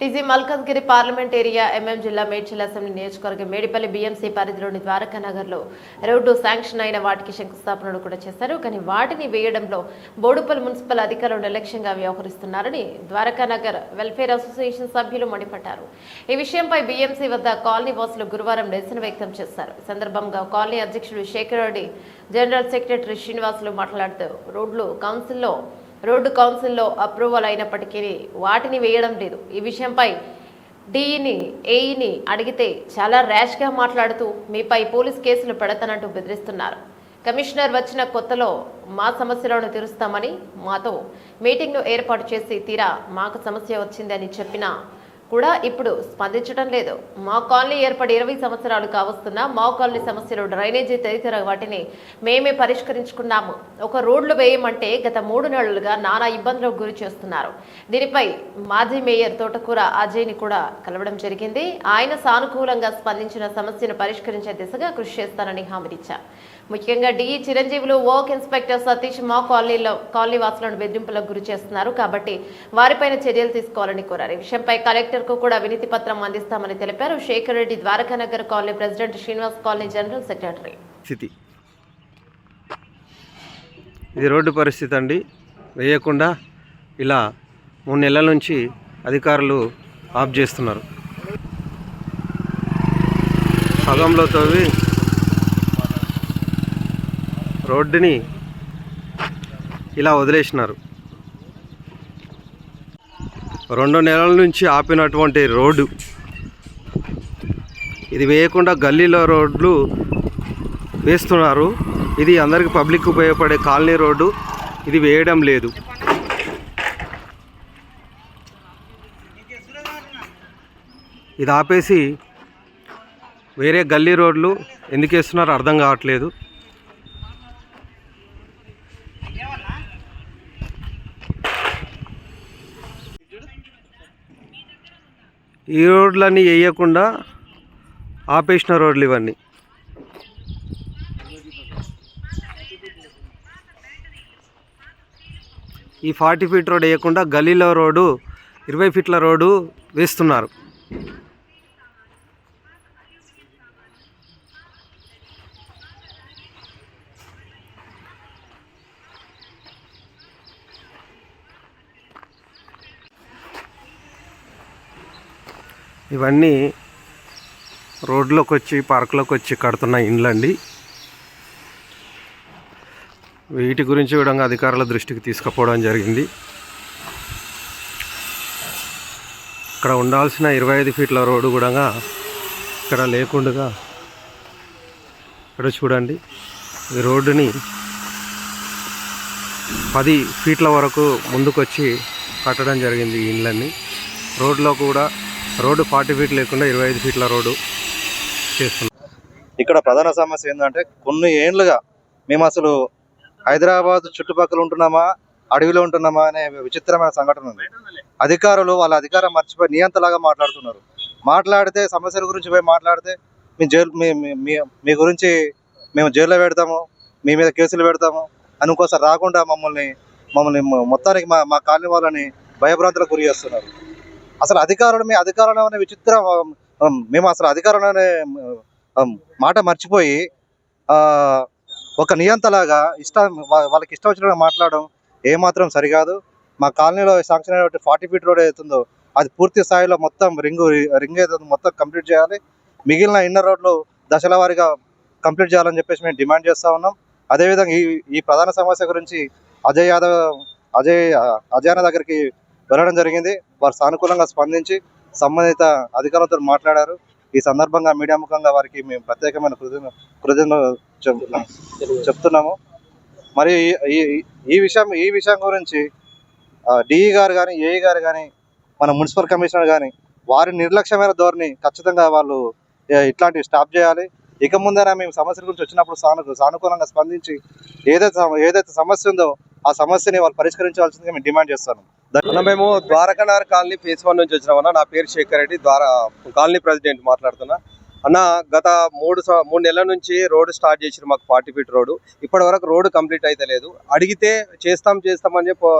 TG Malkajgiri parliament area MM జిల్లా Medchal assembly నియోజకవర్గం Medipalli BMC పరిధిలోని ద్వారకా నగర్లో రోడ్డు శాంక్షన్ అయిన వాటికి శంకుస్థాపనలు కూడా చేశారు. కానీ వాటిని వేయడంలో బోడుపల్లి మున్సిపల్ అధికారులు నిర్లక్ష్యంగా వ్యవహరిస్తున్నారని ద్వారకా నగర్ వెల్ఫేర్ అసోసియేషన్ సభ్యులు మండిపడ్డారు. ఈ విషయంపై బీఎంసీ వద్ద కాలనీ వాసులు గురువారం నిరసన వ్యక్తం చేశారు. సందర్భంగా కాలనీ అధ్యక్షుడు శేఖర్ రెడ్డి జనరల్ సెక్రటరీ శ్రీనివాసులు మాట్లాడుతూ రోడ్లు కౌన్సిల్లో రోడ్డు కౌన్సిల్లో అప్రూవల్ అయినప్పటికీ వాటిని వేయడం లేదు. ఈ విషయంపై డిఈని ఏఈని అడిగితే చాలా ర్యాష్గా మాట్లాడుతూ మీపై పోలీస్ కేసులు పెడతానంటూ బెదిరిస్తున్నారు. కమిషనర్ వచ్చిన కొత్తలో మా సమస్యలను తీరుస్తామని మాతో మీటింగ్ను ఏర్పాటు చేసి తీరా మాకు సమస్య వచ్చిందని చెప్పినా కూడా ఇప్పుడు స్పందించడం లేదు. మా కాలనీ ఏర్పడి ఇరవై సంవత్సరాలు కావస్తున్నా మా కాలనీ సమస్యలు డ్రైనేజీ తదితర వాటిని మేమే పరిష్కరించుకున్నాము. ఒక రోడ్లు వేయమంటే గత మూడు నెలలుగా నానా ఇబ్బందులకు గురి చేస్తున్నారు. దీనిపై మాజీ మేయర్ తోటకూర అజయ్ని కూడా కలవడం జరిగింది. ఆయన సానుకూలంగా స్పందించిన సమస్యను పరిష్కరించే దిశగా కృషి చేస్తానని హామీనిచ్చారు ముఖ్యంగా D Chiranjeevulu work inspector Satish మా కాలనీలో కాలనీ వాసులను బెదిరింపులకు గురి చేస్తున్నారు. కాబట్టి వారిపైన చర్యలు తీసుకోవాలని కోరారు. ఈ విషయంపై కలెక్టర్కు కూడా వినతి పత్రం అందిస్తామని తెలిపారు. Shekar Reddy Dwarakanagar colony president Srinivas colony general secretary. స్థితి. ఇది రోడ్డు పరిస్థితి అండి. వేయకుండా ఇలా మూడు నెలల నుంచి అధికారులు ఆఫ్ చేస్తున్నారు. సగంలో తవ్వి రోడ్డుని ఇలా వదిలేసినారు. రెండు నెలల నుంచి ఆపినటువంటి రోడ్డు. ఇది వేయకుండా గల్లీలో రోడ్లు వేస్తున్నారు. ఇది అందరికి పబ్లిక్ ఉపయోగపడే కాలనీ రోడ్డు. ఇది వేయడం లేదు. ఇది ఆపేసి వేరే గల్లీ రోడ్లు ఎందుకు వేస్తున్నారో అర్థం కావట్లేదు. ఈ రోడ్లన్నీ వేయకుండా ఆపేసిన రోడ్లు ఇవన్నీ. ఈ ఫార్టీ ఫీట్ రోడ్ వేయకుండా గలీలో రోడ్డు ఇరవై ఫీట్ల రోడ్డు వేస్తున్నారు. ఇవన్నీ రోడ్లోకి వచ్చి పార్కులోకి వచ్చి కడుతున్న ఇండ్లండి. వీటి గురించి కూడా అధికారుల దృష్టికి తీసుకుపోవడం జరిగింది. ఇక్కడ ఉండాల్సిన ఇరవై ఐదు ఫీట్ల రోడ్డు కూడా ఇక్కడ లేకుండా ఇక్కడ చూడండి. ఈ రోడ్డుని పది ఫీట్ల వరకు ముందుకొచ్చి కట్టడం జరిగింది ఈ ఇండ్లన్నీ. రోడ్లో కూడా రోడ్డు ఫార్టీ ఫీట్ లేకుండా ఇరవై ఐదు ఫీట్ల రోడ్డు చేస్తున్నాం. ఇక్కడ ప్రధాన సమస్య ఏంటంటే కొన్ని ఏండ్లుగా మేము అసలు హైదరాబాద్ చుట్టుపక్కల ఉంటున్నామా అడవిలో ఉంటున్నామా అనే విచిత్రమైన సంఘటన ఉంది. అధికారులు వాళ్ళ అధికారం మర్చిపోయి నియంతలాగా మాట్లాడుతున్నారు. మాట్లాడితే సమస్యల గురించి పోయి మాట్లాడితే మీ జైలు మీ గురించి మేము జైల్లో పెడతాము మీ మీద కేసులు పెడతాము అని ఇంకోసారి రాకుండా మమ్మల్ని మమ్మల్ని మొత్తానికి మా మా కాలనీ వాళ్ళని భయభ్రాంతులకు గురి చేస్తున్నారు. అసలు అధికారులు మీ అధికారులు అనే విచిత్ర మేము అసలు అధికారులు అనే మాట మర్చిపోయి ఒక నియంతలాగా ఇష్టం వాళ్ళకి ఇష్టం వచ్చినట్టు మాట్లాడడం ఏమాత్రం సరికాదు. మా కాలనీలో శాంక్షన్ అయినటువంటి ఫార్టీ ఫీట్ రోడ్ అవుతుందో అది పూర్తి స్థాయిలో మొత్తం రింగు రింగ్ ఏదో మొత్తం కంప్లీట్ చేయాలి. మిగిలిన ఇన్నర్ రోడ్లు దశల వారీగా కంప్లీట్ చేయాలని చెప్పేసి మేము డిమాండ్ చేస్తూ ఉన్నాం. అదేవిధంగా ఈ ఈ ప్రధాన సమస్య గురించి అజయ్ యాదవ్ అజయ్ అజయ్ దగ్గరికి వెళ్ళడం జరిగింది. వారు సానుకూలంగా స్పందించి సంబంధిత అధికారులతో మాట్లాడారు. ఈ సందర్భంగా మీడియా ముఖంగా వారికి మేము ప్రత్యేకమైన కృతజ్ఞ కృతజ్ఞతలు చెప్తున్నాము. మరి ఈ- ఈ- ఈ విషయం ఈ విషయం గురించి డిఈ గారు కానీ ఏఈ గారు కానీ మన మున్సిపల్ కమిషనర్ కానీ వారి నిర్లక్ష్యమైన ధోరణి ఖచ్చితంగా వాళ్ళు ఇట్లాంటివి స్టాప్ చేయాలి. ఇక ముందైనా మేము సమస్యల గురించి వచ్చినప్పుడు సాను సానుకూలంగా స్పందించి ఏదైతే ఏదైతే సమస్య ఉందో ఆ సమస్యని వాళ్ళు పరిష్కరించాల్సిందిగా మేము డిమాండ్ చేస్తాను అన్న మేము ద్వారకానగర్ కాలనీ ఫేస్ వన్ నుంచి వచ్చినామన్న నా పేరు శేఖర్ రెడ్డి ద్వారా కాలనీ ప్రెసిడెంట్ మాట్లాడుతున్నా. అన్న గత మూడు మూడు నెలల నుంచి రోడ్డు స్టార్ట్ చేసిరు మాకు ఫార్టీ ఫీట్ రోడ్డు. ఇప్పటి వరకు రోడ్డు కంప్లీట్ అయితే లేదు. అడిగితే చేస్తాం చేస్తామని చెప్పి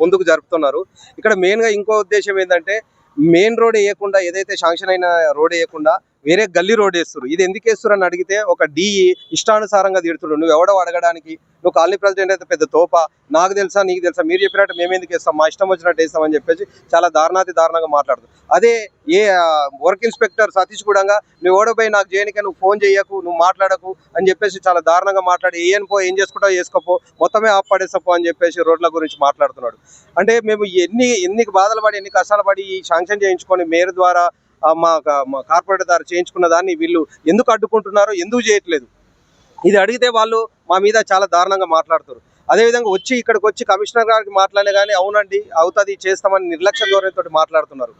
ముందుకు జరుపుతున్నారు. ఇక్కడ మెయిన్గా ఇంకో ఉద్దేశం ఏంటంటే మెయిన్ రోడ్ వేయకుండా ఏదైతే శాంక్షన్ అయిన రోడ్ వేయకుండా వేరే గల్లీ రోడ్ వేస్తారు ఇది ఎందుకు వేస్తారు అని అడిగితే ఒక డిఈ ఇష్టానుసారంగా తిడుతుడు. నువ్వు ఎవడో అడగడానికి? నువ్వు కాలనీ ప్రెసిడెంట్ అయితే పెద్ద తోప. నాకు తెలుసా నీకు తెలుసా? మీరు చెప్పినట్టు మేము ఎందుకు వేస్తాం? మా ఇష్టం వచ్చినట్టు వేస్తామని చెప్పేసి చాలా దారుణాతి దారుణంగా మాట్లాడుతుంది. అదే ఏ వర్క్ ఇన్స్పెక్టర్ సతీష్ కూడా నువ్వు ఓడపోయి నాకు చేయనికే నువ్వు ఫోన్ చేయకు నువ్వు మాట్లాడకు అని చెప్పేసి చాలా దారుణంగా మాట్లాడి ఏం పో ఏం చేసుకుంటావు చేసుకోపో మొత్తమే ఆఫ్ పడేసపో అని చెప్పేసి రోడ్ల గురించి మాట్లాడుతున్నాడు. అంటే మేము ఎన్ని ఎన్ని బాధలు పడి ఎన్ని కష్టాలు పడి ఈ శాంక్షన్ చేయించుకొని మేయర్ ద్వారా మా కార్పొరేట్ మా ద్వారా చేయించుకున్న దాన్ని వీళ్ళు ఎందుకు అడ్డుకుంటున్నారు ఎందుకు చేయట్లేదు? ఇది అడిగితే వాళ్ళు మా మీద చాలా దారుణంగా మాట్లాడుతారు. అదేవిధంగా వచ్చి ఇక్కడికి వచ్చి కమిషనర్ గారికి మాట్లాడే కానీ అవునండి అవుతుంది చేస్తామని నిర్లక్ష్య ధోరణితో మాట్లాడుతున్నారు.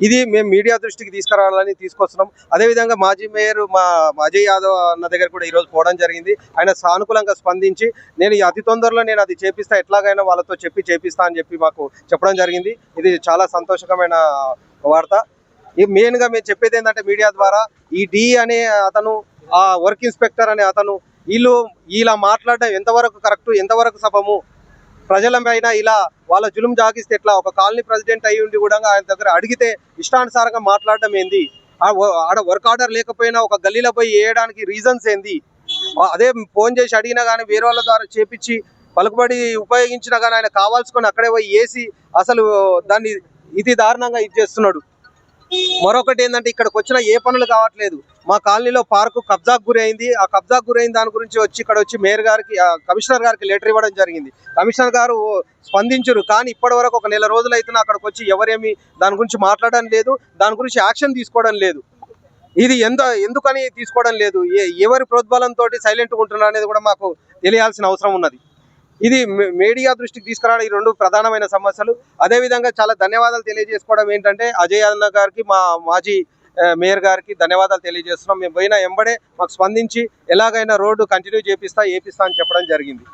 ఇది మేము మీడియా దృష్టికి తీసుకురావాలని తీసుకొస్తున్నాం. అదేవిధంగా మాజీ మేయర్ మా అజయ్ యాదవ్ అన్న దగ్గర కూడా ఈరోజు పోవడం జరిగింది. ఆయన సానుకూలంగా స్పందించి నేను ఈ అతి తొందరలో నేను అది చేపిస్తా ఎట్లాగైనా వాళ్ళతో చెప్పి చేపిస్తా అని చెప్పి మాకు చెప్పడం జరిగింది. ఇది చాలా సంతోషకరమైన వార్త. మెయిన్గా మేము చెప్పేది ఏంటంటే మీడియా ద్వారా ఈ డి అనే అతను ఆ వర్క్ ఇన్స్పెక్టర్ అనే అతను వీళ్ళు ఇలా మాట్లాడడం ఎంతవరకు కరెక్ట్ ఎంతవరకు సభము? ప్రజల పైన ఇలా వాళ్ళ జులుం జాగిస్తే ఎట్లా? ఒక కాలనీ ప్రెసిడెంట్ అయ్యి ఉండి కూడా ఆయన దగ్గర అడిగితే ఇష్టానుసారంగా మాట్లాడడం ఏంది? ఆ ఆడ వర్క్ ఆర్డర్ లేకపోయినా ఒక గల్లీలో పోయి వేయడానికి రీజన్స్ ఏంది? అదే ఫోన్ చేసి అడిగినా కానీ వేరే వాళ్ళ ద్వారా చేపించి పలుకుబడి ఉపయోగించినా కానీ ఆయన కావాల్సుకొని అక్కడే పోయి వేసి అసలు దాన్ని ఇది దారుణంగా ఇది చేస్తున్నాడు. మరొకటి ఏంటంటే ఇక్కడికి వచ్చిన ఏ పనులు కావట్లేదు. మా కాలనీలో పార్కు కబ్జాకు గురైంది. ఆ కబ్జాకు గురైన దాని గురించి వచ్చి ఇక్కడ వచ్చి మేయర్ గారికి ఆ, కమిషనర్ గారికి లెటర్ ఇవ్వడం జరిగింది. కమిషనర్ గారు స్పందించరు కానీ ఇప్పటి వరకు ఒక నెల రోజులు అయితే అక్కడికి వచ్చి ఎవరేమి దాని గురించి మాట్లాడడం లేదు. దాని గురించి యాక్షన్ తీసుకోవడం లేదు. ఇది ఎంత ఎందుకని తీసుకోవడం లేదు? ఏ- ఎవరి ప్రోద్బలంతో సైలెంట్గా ఉంటున్నా అనేది కూడా మాకు తెలియాల్సిన అవసరం ఉన్నది. ఇది మీడియా దృష్టికి తీసుకురావడం ఈ రెండు ప్రధానమైన సమస్యలు. అదేవిధంగా చాలా ధన్యవాదాలు తెలియజేసుకోవడం ఏంటంటే అజయ్ అన్న గారికి మా మాజీ మేయర్ గారికి ధన్యవాదాలు తెలియజేస్తున్నాం. మేము పోయిన ఎంబడే మాకు స్పందించి ఎలాగైనా రోడ్డు కంటిన్యూ చేపిస్తా ఏపిస్తా అని చెప్పడం జరిగింది.